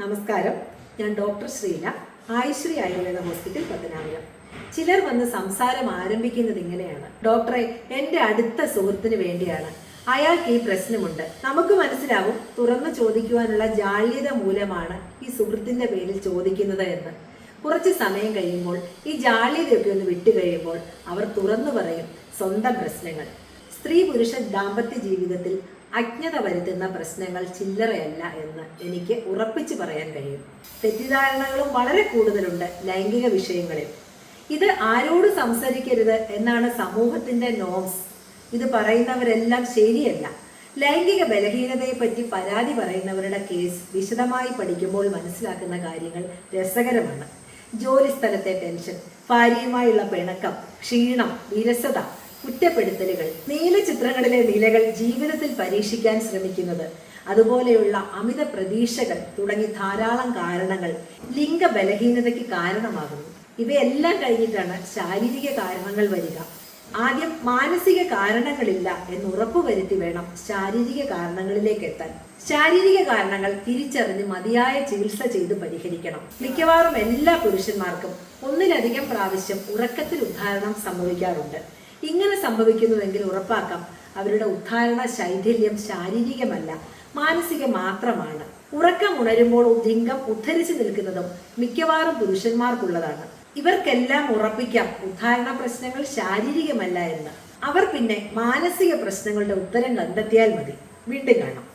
നമസ്കാരം. ഞാൻ doctor Sreela Ayushree Ayurveda hospital Pathanapuram. ചിലർ വന്ന് സംസാരം ആരംഭിക്കുന്നത് ഇങ്ങനെയാണ്. ഡോക്ടറെ എന്റെ അടുത്ത സുഹൃത്തിന് വേണ്ടിയാണ്. അയാൾക്ക് ഈ പ്രശ്നമുണ്ട്. നമുക്ക് മനസ്സിലാവും തുറന്നു ചോദിക്കുവാനുള്ള ജാള്യത മൂലമാണ് ഈ സുഹൃത്തിന്റെ പേരിൽ ചോദിക്കുന്നത് എന്ന്. കുറച്ച് സമയം കഴിയുമ്പോൾ ഈ ജാള്യതയൊക്കെ ഒന്ന് വിട്ടു കഴിയുമ്പോൾ അവർ തുറന്നു പറയും സ്വന്തം പ്രശ്നങ്ങൾ. സ്ത്രീ പുരുഷ ദാമ്പത്യ ജീവിതത്തിൽ അജ്ഞത വരുത്തുന്ന പ്രശ്നങ്ങൾ ചില്ലറയല്ല എന്ന് എനിക്ക് ഉറപ്പിച്ചു പറയാൻ കഴിയും. തെറ്റിദ്ധാരണകളും വളരെ കൂടുതലുണ്ട് ലൈംഗിക വിഷയങ്ങളിൽ. ഇത് ആരോട് സംസാരിക്കരുത് എന്നാണ് സമൂഹത്തിന്റെ നോംസ് ഇത് പറയുന്നവരെല്ലാം ശരിയല്ല. ലൈംഗിക ബലഹീനതയെ പറ്റി പരാതി പറയുന്നവരുടെ കേസ് വിശദമായി പഠിക്കുമ്പോൾ മനസ്സിലാക്കുന്ന കാര്യങ്ങൾ രസകരമാണ്. ജോലി സ്ഥലത്തെ ടെൻഷൻ ഭാര്യയുമായുള്ള പിണക്കം ക്ഷീണം വിരസത കുറ്റപ്പെടുത്തലുകൾ നീലചിത്രങ്ങളിലെ നിലകൾ ജീവിതത്തിൽ പരീക്ഷിക്കാൻ ശ്രമിക്കുന്നത് അതുപോലെയുള്ള അമിത പ്രതീക്ഷകൾ തുടങ്ങി ധാരാളം കാരണങ്ങൾ ലിംഗ ബലഹീനതയ്ക്ക് കാരണമാകുന്നു. ഇവയെല്ലാം കഴിഞ്ഞിട്ടാണ് ശാരീരിക കാരണങ്ങൾ വരിക. ആദ്യം മാനസിക കാരണങ്ങളില്ല എന്ന് ഉറപ്പുവരുത്തി വേണം ശാരീരിക കാരണങ്ങളിലേക്ക് എത്താൻ. ശാരീരിക കാരണങ്ങൾ തിരിച്ചറിഞ്ഞ് മതിയായ ചികിത്സ ചെയ്ത് പരിഹരിക്കണം. മിക്കവാറും എല്ലാ പുരുഷന്മാർക്കും ഒന്നിലധികം പ്രാവശ്യം ഉറക്കത്തിൽ ഉദ്ധാരണം സംഭവിക്കാറുണ്ട്. ഇങ്ങനെ സംഭവിക്കുന്നുവെങ്കിൽ ഉറപ്പാക്കാം അവരുടെ ഉദ്ധാരണ ശൈഥില്യം ശാരീരികമല്ല മാനസിക മാത്രമാണ്. ഉറക്കം ഉണരുമ്പോൾ ലിംഗം ഉദ്ധരിച്ചു നിൽക്കുന്നതും മിക്കവാറും പുരുഷന്മാർക്കുള്ളതാണ്. ഇവർക്കെല്ലാം ഉറപ്പിക്കാം ഉദ്ധാരണ പ്രശ്നങ്ങൾ ശാരീരികമല്ല എന്ന്. അവർ പിന്നെ മാനസിക പ്രശ്നങ്ങളുടെ ഉത്തരം കണ്ടെത്തിയാൽ മതി. വീണ്ടും കാണാം.